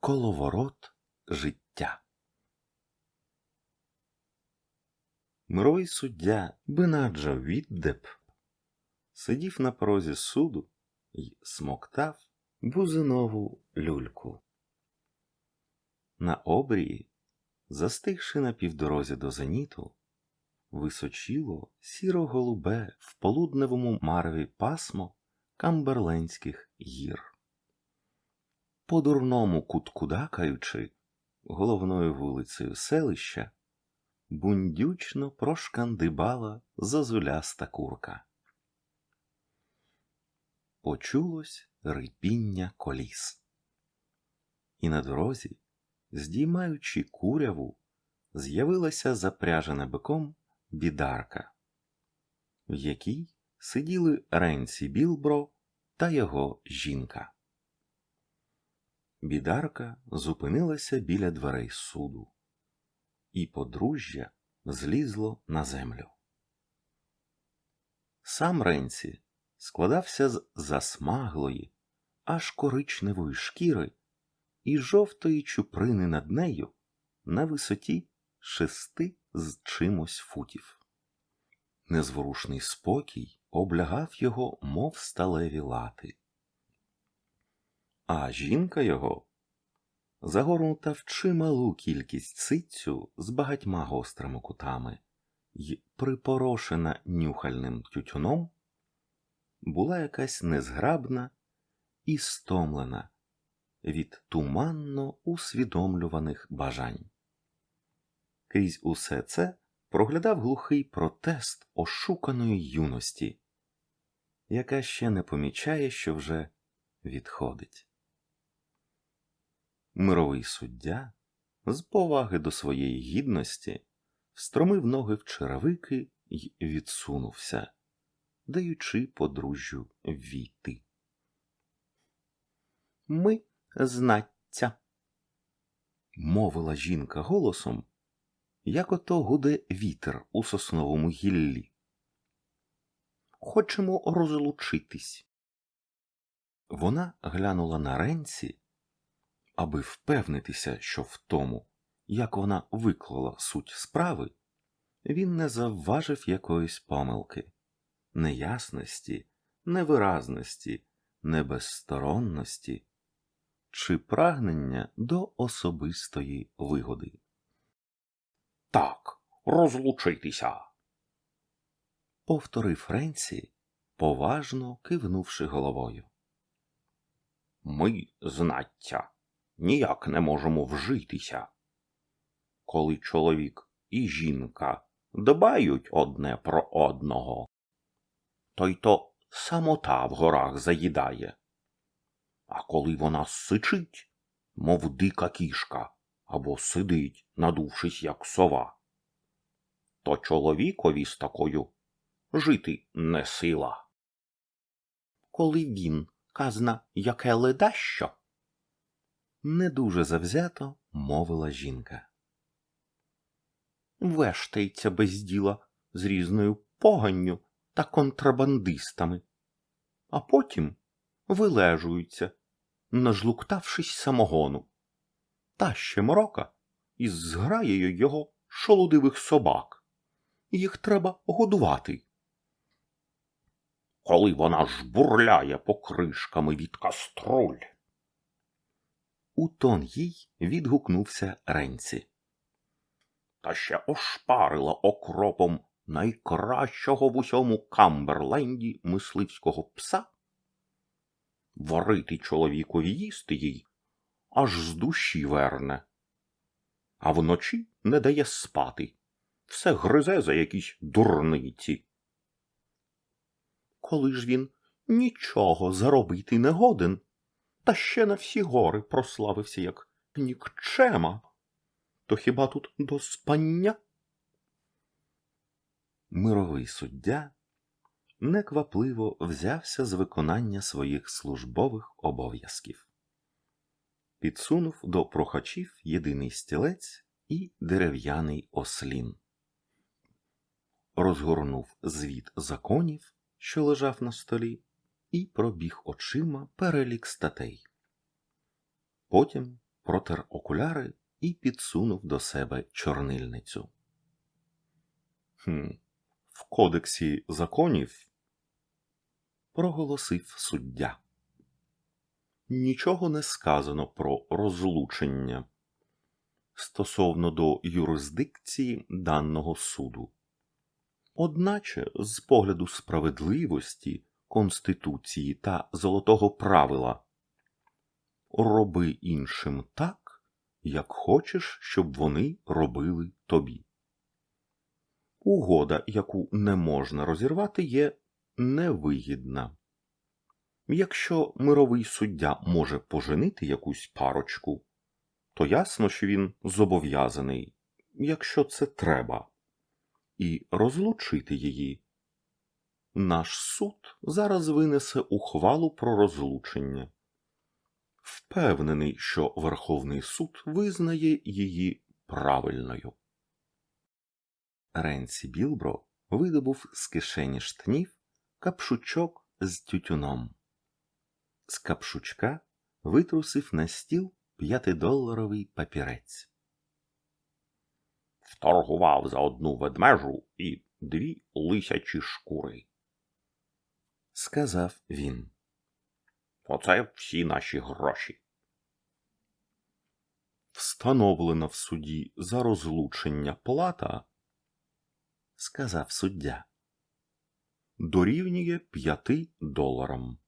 Коловорот життя. Мировий суддя Бенаджа Віддеп сидів на порозі суду й смоктав бузинову люльку. На обрії, застигши на півдорозі до зеніту, височило сіро-голубе в полудневому марві пасмо Камберленських гір. По дурному куткудакаючи головною вулицею селища, бундючно прошкандибала зозуляста курка. Почулось рипіння коліс. І на дорозі, здіймаючи куряву, з'явилася запряжена биком бідарка, в якій сиділи Ренсі Білбро та його жінка. Бідарка зупинилася біля дверей суду, і подружжя злізло на землю. Сам Ренсі складався з засмаглої, аж коричневої шкіри і жовтої чуприни над нею на висоті шести з чимось футів. Незворушний спокій облягав його, мов сталеві лати. А жінка його, загорнута в чималу кількість ситцю з багатьма гострими кутами й припорошена нюхальним тютюном, була якась незграбна і стомлена від туманно усвідомлюваних бажань. Крізь усе це проглядав глухий протест ошуканої юності, яка ще не помічає, що вже відходить. Мировий суддя з поваги до своєї гідності встромив ноги в черевики й відсунувся, даючи подружжю війти. Ми знаття, мовила жінка голосом, як ото гуде вітер у сосновому гіллі. Хочемо розлучитись. Вона глянула на ренці, аби впевнитися, що в тому, як вона виклала суть справи, він не завважив якоїсь помилки, неясності, невиразності, небезсторонності чи прагнення до особистої вигоди. Так, розлучитися. Повторив Френсі, поважно кивнувши головою. Ми, знаття, ніяк не можемо вжитися. Коли чоловік і жінка дбають одне про одного, то й то самота в горах заїдає. А коли вона сичить, мов дика кішка, або сидить, надувшись, як сова, то чоловікові з такою жити не сила. Коли він, казна, яке ледащо, не дуже завзято мовила жінка. Вештається без діла з різною поганню та контрабандистами, а потім вилежується, нажлуктавшись самогону, та ще морока із зграєю його шолудивих собак. Їх треба годувати. Коли вона жбурляє покришками від каструль. У тон їй відгукнувся Ренці. Та ще ошпарила окропом найкращого в усьому Камберленді мисливського пса. Варити чоловікові їсти їй аж з душі верне, а вночі не дає спати, все гризе за якісь дурниці. Коли ж він нічого заробити не годен, та ще на всі гори прославився як нікчема, то хіба тут до спання? Мировий суддя неквапливо взявся з виконання своїх службових обов'язків. Підсунув до прохачів єдиний стілець і дерев'яний ослін. Розгорнув звіт законів, що лежав на столі, і пробіг очима перелік статей. Потім протер окуляри і підсунув до себе чорнильницю. Хм, в кодексі законів Проголосив суддя. нічого не сказано про розлучення стосовно до юрисдикції даного суду. Одначе, з погляду справедливості, Конституції та золотого правила, роби іншим так, як хочеш, щоб вони робили тобі. Угода, яку не можна розірвати, є невигідна. Якщо мировий суддя може поженити якусь парочку, то ясно, що він зобов'язаний, якщо це треба, і розлучити її. Наш суд зараз винесе ухвалу про розлучення. Впевнений, що Верховний суд визнає її правильною. Ренсі Білбро видобув з кишені штанів капшучок з тютюном. З капшучка витрусив на стіл п'ятидоларовий папірець. Вторгував за одну ведмежу і дві лисячі шкури. Сказав він. Оце всі наші гроші. Встановлена в суді за розлучення плата Сказав суддя. дорівнює п'яти доларам.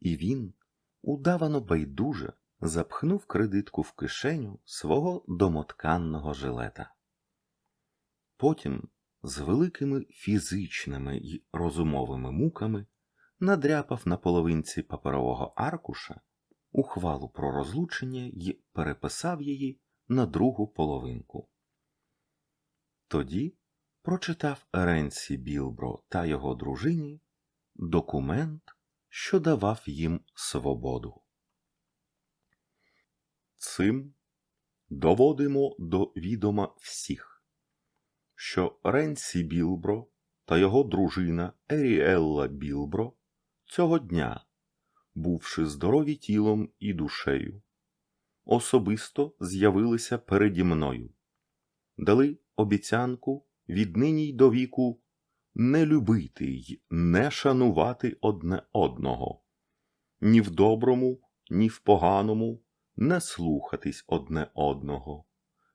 І він, удавано байдуже, запхнув кредитку в кишеню свого домотканного жилета. Потім, з великими фізичними й розумовими муками, надряпав на половинці паперового аркуша ухвалу про розлучення й переписав її на другу половинку. Тоді прочитав Ренсі Білбро та його дружині документ, що давав їм свободу. Цим доводимо до відома всіх, що Ренсі Білбро та його дружина Еріелла Білбро цього дня, бувши здорові тілом і душею, особисто з'явилися переді мною, дали обіцянку віднині й до віку не любити й не шанувати одне одного, ні в доброму, ні в поганому не слухатись одне одного,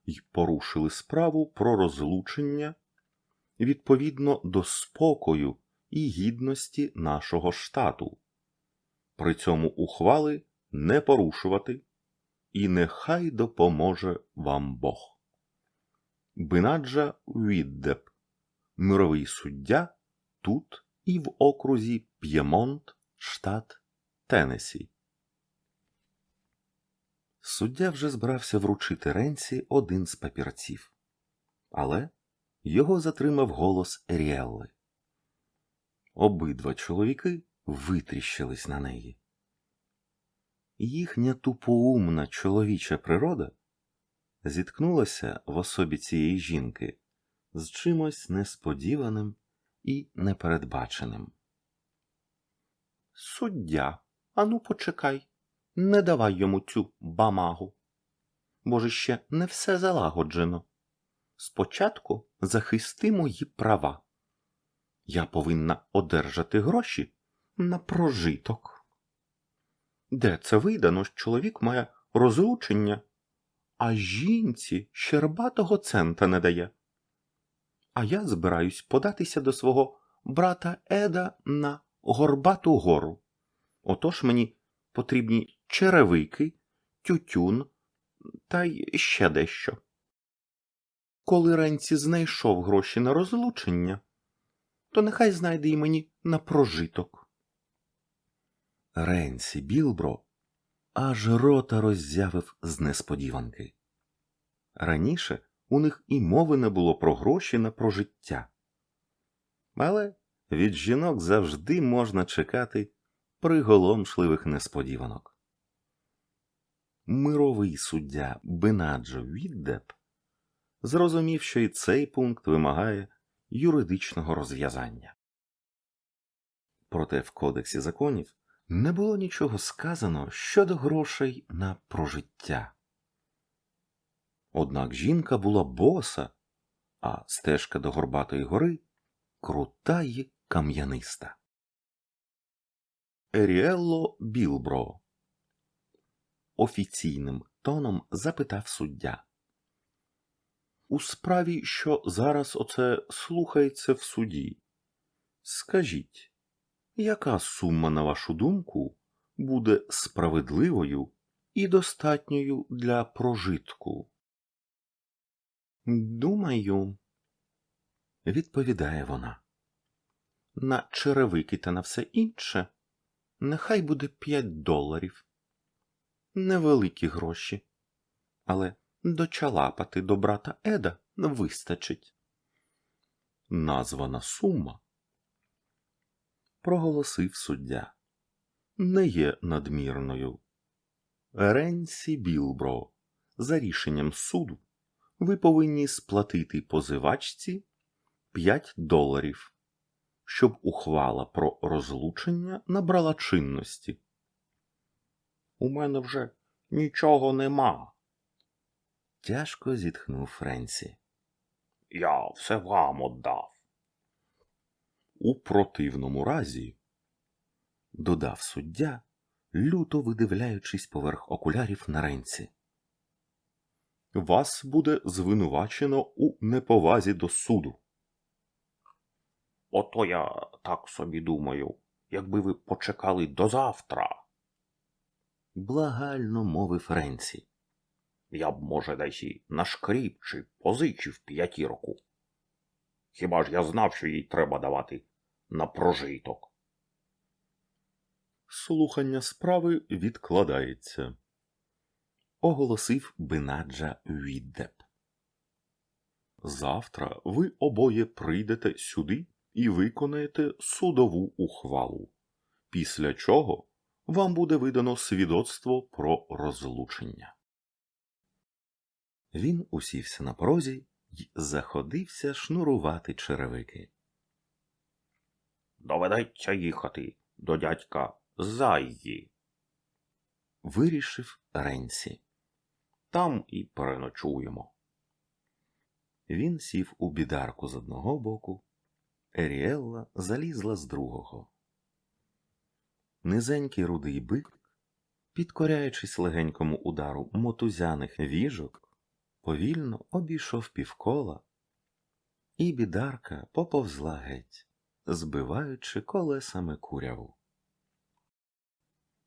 й порушили справу про розлучення відповідно до спокою і гідності нашого штату. При цьому ухвали не порушувати, і нехай допоможе вам Бог. Бинаджа Віддеп, мировий суддя тут і в окрузі П'ємонт, штат Теннессі. Суддя вже збирався вручити Ренсі один з папірців, але його затримав голос Еріелли. Обидва чоловіки витріщились на неї. Їхня тупоумна чоловіча природа зіткнулася в особі цієї жінки з чимось несподіваним і непередбаченим. Суддя, ану почекай, не давай йому цю бамагу. Бо ж ще не все залагоджено. Спочатку захисти мої права. Я повинна одержати гроші на прожиток. Де це видано, що чоловік має розлучення, а жінці щербатого цента не дає. А я збираюсь податися до свого брата Еда на Горбату гору. Отож мені потрібні черевики, тютюн та й ще дещо. Коли Ренці знайшов гроші на розлучення, то нехай знайде й мені на прожиток. Ренсі Білбро аж рота роззявив з несподіванки. Раніше у них і мови не було про гроші на прожиття. Але від жінок завжди можна чекати приголомшливих несподіванок. Мировий суддя Бенаджо Віддеп зрозумів, що і цей пункт вимагає юридичного розв'язання. Проте в Кодексі законів не було нічого сказано щодо грошей на прожиття. Однак жінка була боса, а стежка до Горбатої гори крута й кам'яниста. Еріелло Білбро офіційним тоном запитав суддя. У справі, що зараз оце слухається в суді, скажіть, яка сума, на вашу думку, буде справедливою і достатньою для прожитку? Думаю, відповідає вона. На черевики та на все інше нехай буде п'ять доларів. Невеликі гроші, але дочалапати до брата Еда вистачить. Названа сума, проголосив суддя, не є надмірною. Ренсі Білбро, за рішенням суду, ви повинні сплатити позивачці 5 доларів, щоб ухвала про розлучення набрала чинності. У мене вже нічого нема. Тяжко зітхнув Френсі. Я все вам отдав. У противному разі, додав суддя, люто видивляючись поверх окулярів на ренці. Вас буде звинувачено у неповазі до суду. Ото я так собі думаю, якби ви почекали до завтра. Благально мовив Ренці. Я б, може, десь і нашкріп чи позичив п'ятірку. Хіба ж я знав, що їй треба давати на прожиток? Слухання справи відкладається, оголосив Бенаджа Віддеп. Завтра ви обоє прийдете сюди і виконаєте судову ухвалу, після чого вам буде видано свідоцтво про розлучення. Він усівся на порозі й заходився шнурувати черевики. Доведеться їхати до дядька Зайї, вирішив Ренсі. Там і переночуємо. Він сів у бідарку з одного боку, Еріелла залізла з другого. Низенький рудий бик, підкоряючись легенькому удару мотузяних віжок, повільно обійшов півкола, і бідарка поповзла геть, збиваючи колесами куряву.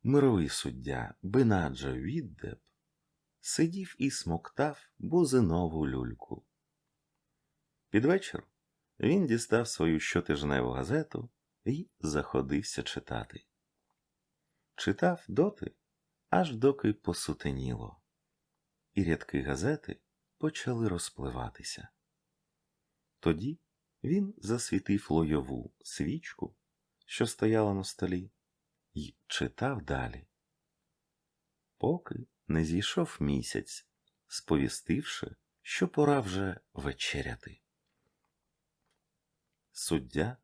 Мировий суддя Бенаджа Віддеп сидів і смоктав бузинову люльку. Під вечір він дістав свою щотижневу газету і заходився читати. Читав доти, аж доки посутеніло, і рядки газети почали розпливатися. Тоді він засвітив лойову свічку, що стояла на столі, і читав далі. Поки не зійшов місяць, сповістивши, що пора вже вечеряти. Суддя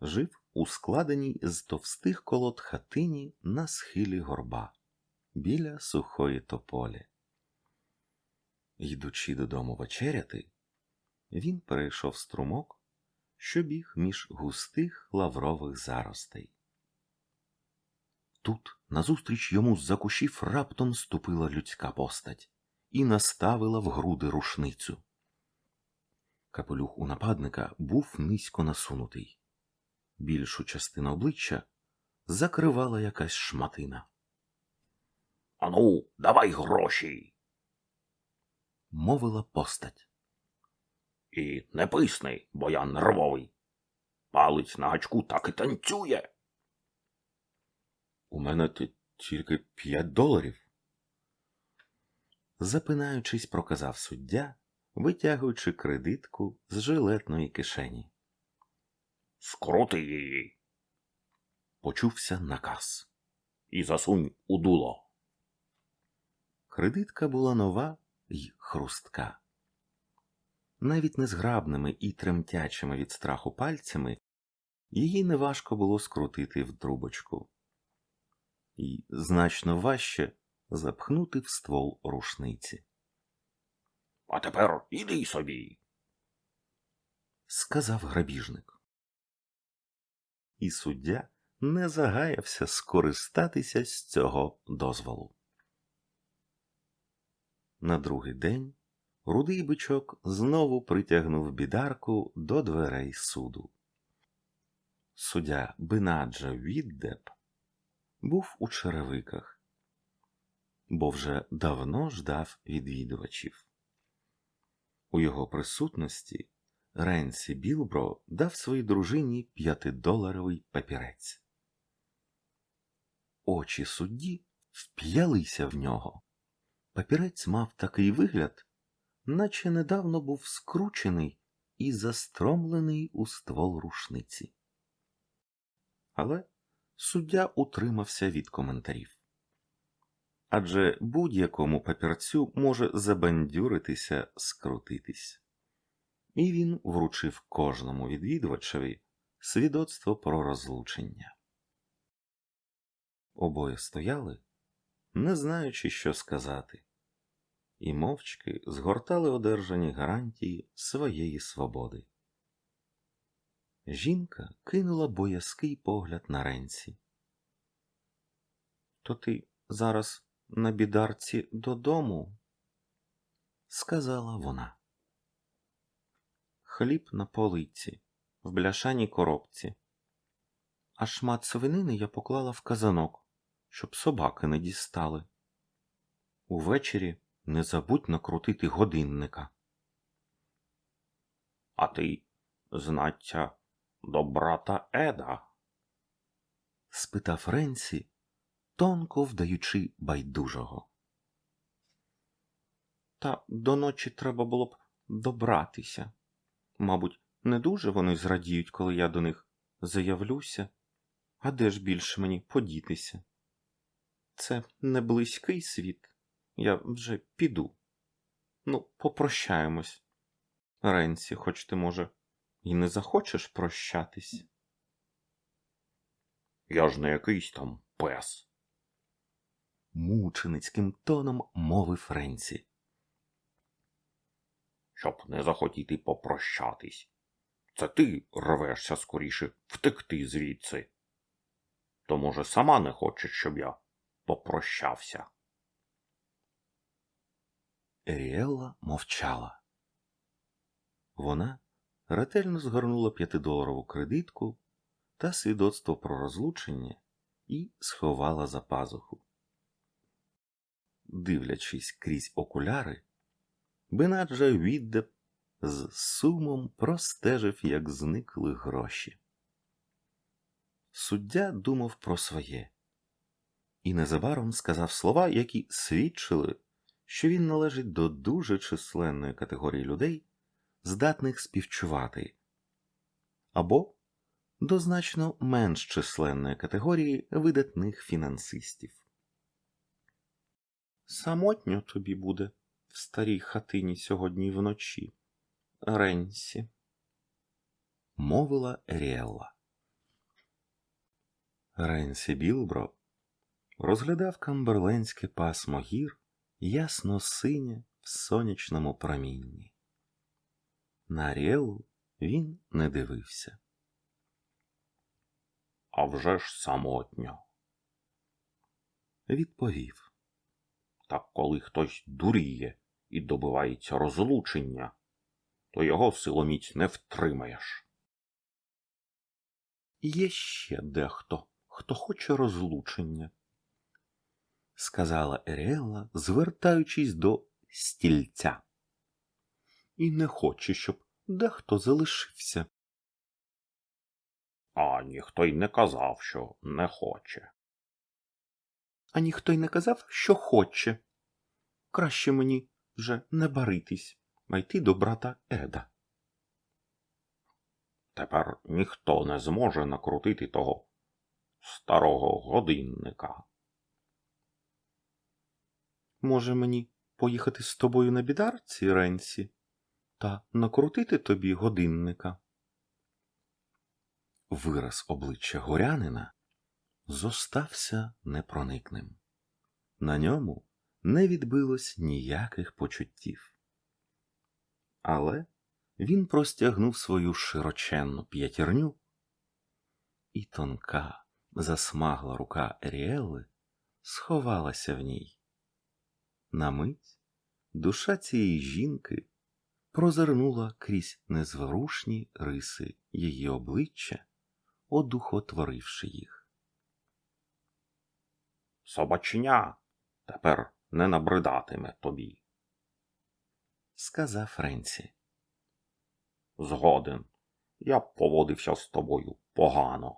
жив у складеній з товстих колод хатині на схилі горба біля сухої тополі. Йдучи додому вечеряти, він перейшов струмок, що біг між густих лаврових заростей. Тут назустріч йому з-за кущів раптом ступила людська постать і наставила в груди рушницю. Капелюх у нападника був низько насунутий. Більшу частину обличчя закривала якась шматина. Ану, давай гроші. мовила постать. І не писни, бо я нервовий. Палець на гачку так і танцює. У мене т- тільки п'ять доларів. Запинаючись, проказав суддя, витягуючи кредитку з жилетної кишені. Скрути її. Почувся наказ. І засунь у дуло. Кредитка була нова й хрустка. Навіть незграбними і тремтячими від страху пальцями її неважко було скрутити в трубочку. і значно важче запхнути в ствол рушниці. А тепер іди собі. сказав грабіжник. І суддя не загаявся скористатися з цього дозволу. На другий день рудий бичок знову притягнув бідарку до дверей суду. Суддя Бинаджа Віддеп був у черевиках, бо вже давно ждав відвідувачів. У його присутності Ренсі Білбро дав своїй дружині п'ятидоларовий папірець. Очі судді вп'ялися в нього. Папірець мав такий вигляд, наче недавно був скручений і застромлений у ствол рушниці. Але суддя утримався від коментарів. Адже будь-якому папірцю може забандюритися, скрутитись. І він вручив кожному відвідувачеві свідоцтво про розлучення. Обоє стояли, не знаючи, що сказати, і мовчки згортали одержані гарантії своєї свободи. Жінка кинула боязкий погляд на ренці. То ти зараз на бідарці додому? сказала вона. Хліб на полиці, в бляшаній коробці, а шмат свинини я поклала в казанок, щоб собаки не дістали. Увечері не забудь накрутити годинника. А ти, знаття, до брата Еда. спитав Ренсі, тонко вдаючи байдужого. Та до ночі треба було б добратися. Мабуть, не дуже вони зрадіють, коли я до них заявлюся. А де ж більше мені подітися? Це не близький світ. Я вже піду. Ну, попрощаємось. Ренсі, хоч ти, може, і не захочеш прощатись. Я ж не якийсь там пес. Мученицьким тоном мовив Ренсі. Щоб не захотіти попрощатись. Це ти рвешся скоріше втекти звідси. То, може, сама не хочеш, щоб я попрощався. Еріелла мовчала. Вона ретельно згорнула п'ятидоларову кредитку та свідоцтво про розлучення і сховала за пазуху. Дивлячись крізь окуляри, Бенаджа Віддеп з сумом простежив, як зникли гроші. Суддя думав про своє і незабаром сказав слова, які свідчили, що він належить до дуже численної категорії людей, здатних співчувати, або до значно менш численної категорії видатних фінансистів. Самотньо тобі буде в старій хатині сьогодні вночі, Ренсі, мовила Еріелла. Ренсі Білбро розглядав камберленське пасмо гір ясно синє в сонячному промінні. На Аріелу він не дивився. А вже ж самотньо. Відповів Так коли хтось дуріє і добивається розлучення, то його силоміць не втримаєш. Є ще дехто, хто хоче розлучення, сказала Еріелла, звертаючись до стільця. І не хоче, щоб дехто залишився. А ніхто й не казав, що не хоче. А ніхто й не казав, що хоче. Краще мені вже не баритись, а йти до брата Еда. Тепер ніхто не зможе накрутити того старого годинника. Може, мені поїхати з тобою на бідарці, Ренсі, та накрутити тобі годинника? Вираз обличчя горянина зостався непроникним. На ньому не відбилось ніяких почуттів. Але він простягнув свою широченну п'ятірню, і тонка, засмагла рука Еріелли сховалася в ній. На мить душа цієї жінки прозирнула крізь незворушні риси її обличчя, одухотворивши їх. Собачня тепер не набридатиме тобі. Сказав Френсі. Згоден, я поводився з тобою погано.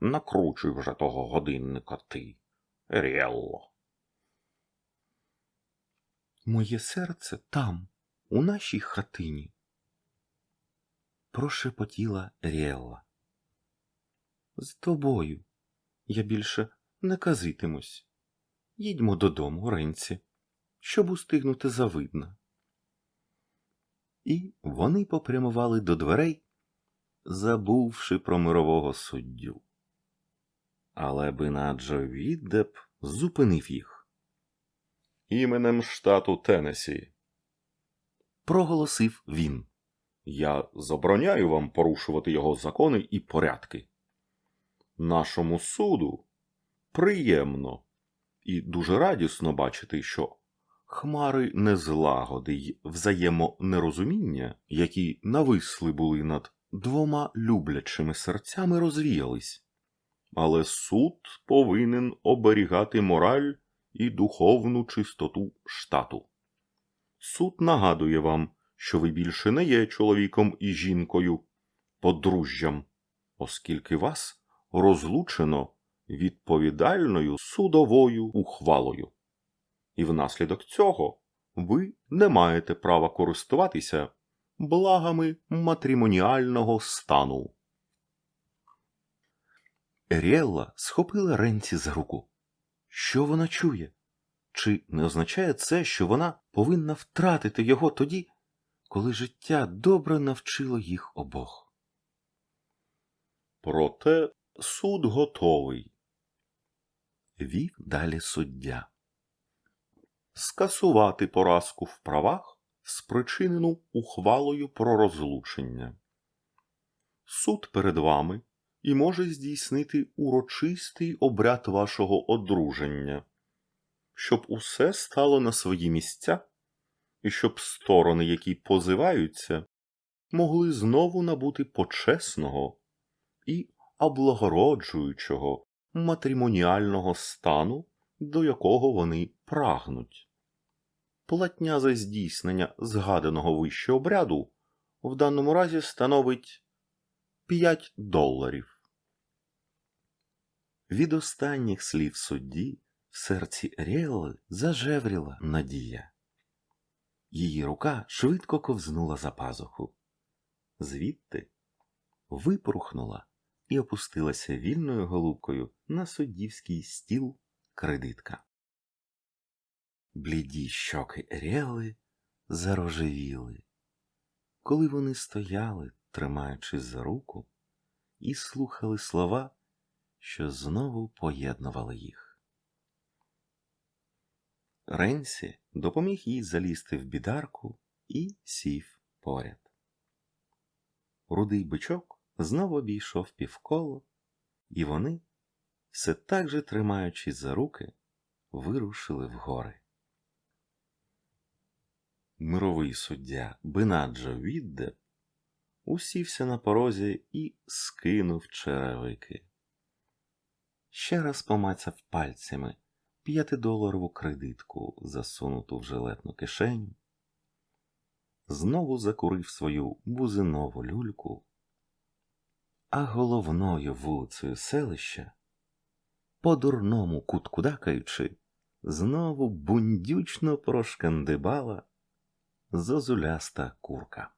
Накручуй вже того годинника ти, Еріелло. Моє серце там, у нашій хатині. Прошепотіла Ріелла. З тобою я більше не казитимусь. Їдьмо додому, Ренці, щоб устигнути завидно. І вони попрямували до дверей, забувши про мирового суддю. Але Бинаджо Віддеп зупинив їх. Іменем штату Теннессі Проголосив він. я забороняю вам порушувати його закони і порядки. Нашому суду приємно і дуже радісно бачити, що хмари незлагоди й взаємонерозуміння, які нависли були над двома люблячими серцями, розвіялись. Але суд повинен оберігати мораль і духовну чистоту штату. Суд нагадує вам, що ви більше не є чоловіком і жінкою, подружжям, оскільки вас розлучено відповідальною судовою ухвалою. І внаслідок цього ви не маєте права користуватися благами матримоніального стану. Еріелла схопила Ренці за руку. Що вона чує? Чи не означає це, що вона повинна втратити його тоді, коли життя добре навчило їх обох? Проте суд готовий Вів далі суддя. скасувати поразку в правах, спричинену ухвалою про розлучення. Суд перед вами і може здійснити урочистий обряд вашого одруження, щоб усе стало на свої місця, і щоб сторони, які позиваються, могли знову набути почесного і облагороджуючого матримоніального стану, до якого вони прагнуть. Платня за здійснення згаданого вище обряду в даному разі становить 5 доларів. Від останніх слів судді в серці Еріелли зажевріла надія. Її рука швидко ковзнула за пазуху. Звідти випорухнула і опустилася вільною голубкою на суддівський стіл кредитка. Бліді щоки Еріели зарожевіли, коли вони стояли, тримаючись за руку, і слухали слова, що знову поєднували їх. Ренсі допоміг їй залізти в бідарку і сів поряд. Рудий бичок знову обійшов півколо, і вони, все так же тримаючись за руки, вирушили в гори. Мировий суддя Бинаджо Відде усівся на порозі і скинув черевики. Ще раз помацав пальцями п'ятидоларову кредитку, засунуту в жилетну кишеню, знову закурив свою бузинову люльку, а головною вулицею селища, по дурному куткудакаючи, знову бундючно прошкандибала зозуляста курка.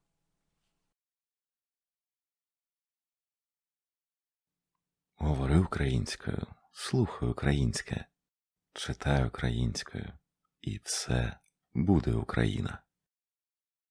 Говори українською, слухай українське, читай українською, і все буде Україна.